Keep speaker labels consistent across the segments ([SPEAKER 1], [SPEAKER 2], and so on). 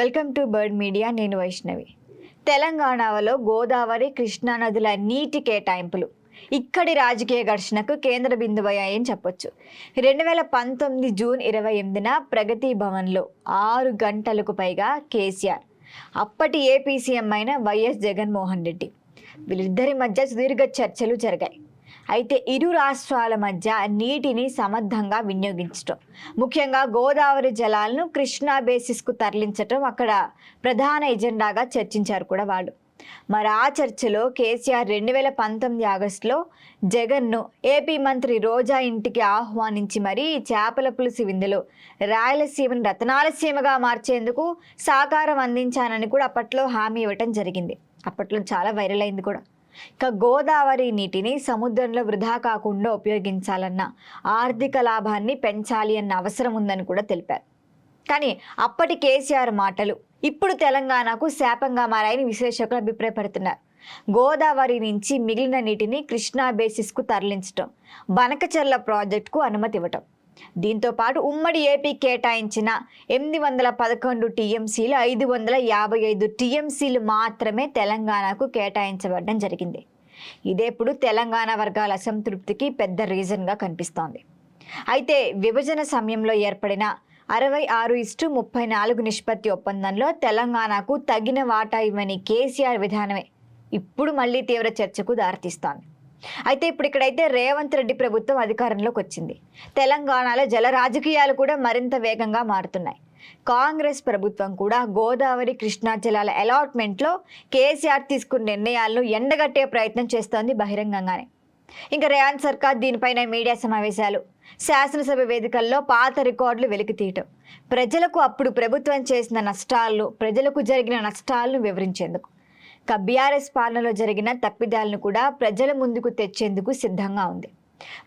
[SPEAKER 1] Welcome to bird media నేను వైష్ణవి. తెలంగాణలో గోదావరి కృష్ణా నదుల నీటి కేటాయింపులు. ఇక్కడి రాజకీయ ఘర్షణకు కేంద్ర బిందువయ్యాయని చెప్పొచ్చు. రెండు వేల పంతొమ్మిది జూన్ ఇరవై ఎనిమిదిన ప్రగతి భవన్లో ఆరు గంటలకు పైగా కేసీఆర్ అప్పటి ఏపీ సీఎం అయిన వైఎస్ జగన్మోహన్ రెడ్డి. వీళ్ళిద్దరి మధ్య సుదీర్ఘ చర్చలు జరిగాయి. అయితే ఇరు రాష్ట్రాల మధ్య నీటిని సమర్థంగా వినియోగించటం. ముఖ్యంగా గోదావరి జలాలను కృష్ణా బేసిస్కు తరలించటం అక్కడ ప్రధాన ఎజెండాగా చర్చించారు కూడా వాళ్ళు. మరి ఆ చర్చలో కేసీఆర్ రెండు వేల పంతొమ్మిది ఆగస్టులో జగన్ను ఏపీ మంత్రి రోజా ఇంటికి ఆహ్వానించి మరీ చేపల పులుసు విందులో రాయలసీమను రతనాల సీమగా మార్చేందుకు సహకారం అందించానని కూడా అప్పట్లో హామీ ఇవ్వటం జరిగింది. అప్పట్లో చాలా వైరల్ అయింది కూడా. ఇక గోదావరి నీటిని సముద్రంలో వృధా కాకుండా ఉపయోగించాలన్న ఆర్థిక లాభాన్ని పెంచాలి అన్న అవసరం ఉందని కూడా తెలిపారు. కానీ అప్పటి కేసీఆర్ మాటలు ఇప్పుడు తెలంగాణకు శాపంగా మారాయని విశ్లేషకులు అభిప్రాయపడుతున్నారు. గోదావరి నుంచి మిగిలిన నీటిని కృష్ణా బేసిస్కు తరలించడం బనకచర్ల ప్రాజెక్టుకు అనుమతి ఇవ్వటం దీంతో పాటు ఉమ్మడి ఏపీ కేటాయించిన ఎనిమిది వందల పదకొండు టీఎంసీలు ఐదు వందల యాభై ఐదు టీఎంసీలు మాత్రమే తెలంగాణకు కేటాయించబడడం జరిగింది. ఇదే ఇప్పుడు తెలంగాణ వర్గాల అసంతృప్తికి పెద్ద రీజన్గా కనిపిస్తోంది. అయితే విభజన సమయంలో ఏర్పడిన అరవై ఆరు ఇస్టు ముప్పై నాలుగు నిష్పత్తి ఒప్పందంలో తెలంగాణకు తగిన వాటా ఇవ్వని కేసీఆర్ విధానమే ఇప్పుడు మళ్ళీ తీవ్ర చర్చకు దారితీస్తోంది. అయితే ఇప్పుడు ఇక్కడైతే రేవంత్ రెడ్డి ప్రభుత్వం అధికారంలోకి వచ్చింది. తెలంగాణలో జల రాజకీయాలు కూడా మరింత వేగంగా మారుతున్నాయి. కాంగ్రెస్ ప్రభుత్వం కూడా గోదావరి కృష్ణా జలాల అలాట్మెంట్లో కేసీఆర్ తీసుకున్న నిర్ణయాలను ఎండగట్టే ప్రయత్నం చేస్తోంది బహిరంగంగానే. ఇంకా రేవంత్ సర్కార్ దీనిపైన మీడియా సమావేశాలు శాసనసభ వేదికల్లో పాత రికార్డులు వెలికి తీయటం ప్రజలకు అప్పుడు ప్రభుత్వం చేసిన నష్టాలను ప్రజలకు జరిగిన నష్టాలను వివరించేందుకు. బీఆర్ఎస్ పాలనలో జరిగిన తప్పిదాలను కూడా ప్రజల ముందుకు తెచ్చేందుకు సిద్ధంగా ఉంది.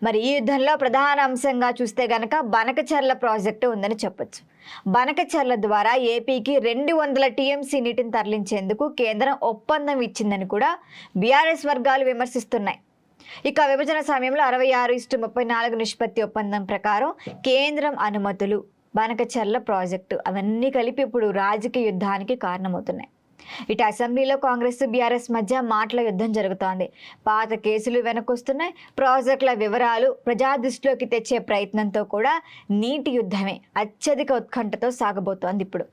[SPEAKER 1] మరి ఈ యుద్ధంలో ప్రధాన అంశంగా చూస్తే గనక బనకచర్ల ప్రాజెక్టు ఉందని చెప్పొచ్చు. బనకచర్ల ద్వారా ఏపీకి రెండు వందల టీఎంసీ నీటిని తరలించేందుకు కేంద్రం ఒప్పందం ఇచ్చిందని కూడా బీఆర్ఎస్ వర్గాలు విమర్శిస్తున్నాయి. ఇక విభజన సమయంలో అరవై ఆరు ఇస్టు ముప్పై నాలుగు నిష్పత్తి ఒప్పందం ప్రకారం కేంద్రం అనుమతులు బనకచర్ల ప్రాజెక్టు అవన్నీ కలిపి ఇప్పుడు రాజకీయ యుద్ధానికి కారణమవుతున్నాయి. ఇటు అసెంబ్లీలో కాంగ్రెస్ బీఆర్ఎస్ మధ్య మాటల యుద్ధం జరుగుతోంది. పాత కేసులు వెనకొస్తున్నాయి. ప్రాజెక్టుల వివరాలు ప్రజా దృష్టిలోకి తెచ్చే ప్రయత్నంతో కూడా నీటి యుద్ధమే అత్యధిక ఉత్కంఠతో సాగబోతోంది ఇప్పుడు.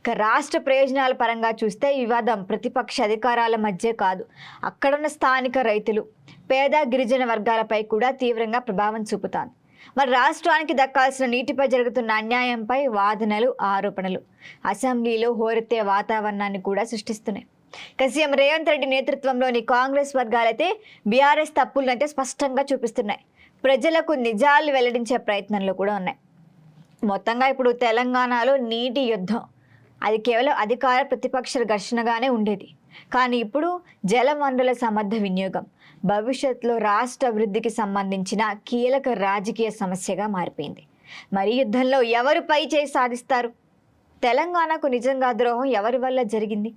[SPEAKER 1] ఇక రాష్ట్ర ప్రయోజనాల పరంగా చూస్తే ఈ వివాదం ప్రతిపక్ష అధికారాల మధ్య కాదు. అక్కడున్న స్థానిక రైతులు పేద గిరిజన వర్గాలపై కూడా తీవ్రంగా ప్రభావం చూపుతాను మరి రాష్ట్రానికి దక్కాల్సిన నీటిపై జరుగుతున్న అన్యాయంపై వాదనలు ఆరోపణలు అసెంబ్లీలో హోరెత్తే వాతావరణాన్ని కూడా సృష్టిస్తున్నాయి. సీఎం రేవంత్ రెడ్డి నేతృత్వంలోని కాంగ్రెస్ వర్గాలైతే బీఆర్ఎస్ తప్పులనైతే స్పష్టంగా చూపిస్తున్నాయి. ప్రజలకు నిజాలు వెల్లడించే ప్రయత్నంలో కూడా ఉన్నాయి. మొత్తంగా ఇప్పుడు తెలంగాణలో నీటి యుద్ధం. అది కేవలం అధికార ప్రతిపక్ష ఘర్షణగానే ఉండేది. కానీ ఇప్పుడు జలవనరుల సమర్థ వినియోగం. భవిష్యత్తులో రాష్ట్ర అభివృద్ధికి సంబంధించిన కీలక రాజకీయ సమస్యగా మారిపోయింది. మరి యుద్ధంలో ఎవరు పై చేయి సాధిస్తారు? తెలంగాణకు నిజంగా ద్రోహం ఎవరి వల్ల జరిగింది?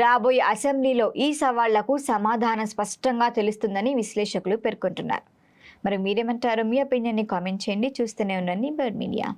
[SPEAKER 1] రాబోయే అసెంబ్లీలో ఈ సవాళ్ళకు సమాధానం స్పష్టంగా తెలుస్తుందని విశ్లేషకులు పేర్కొంటున్నారు. మరి మీరేమంటారు మీ ఒపీనియన్ని కామెంట్ చేయండి. చూస్తూనే ఉండండి బర్డ్ మీడియా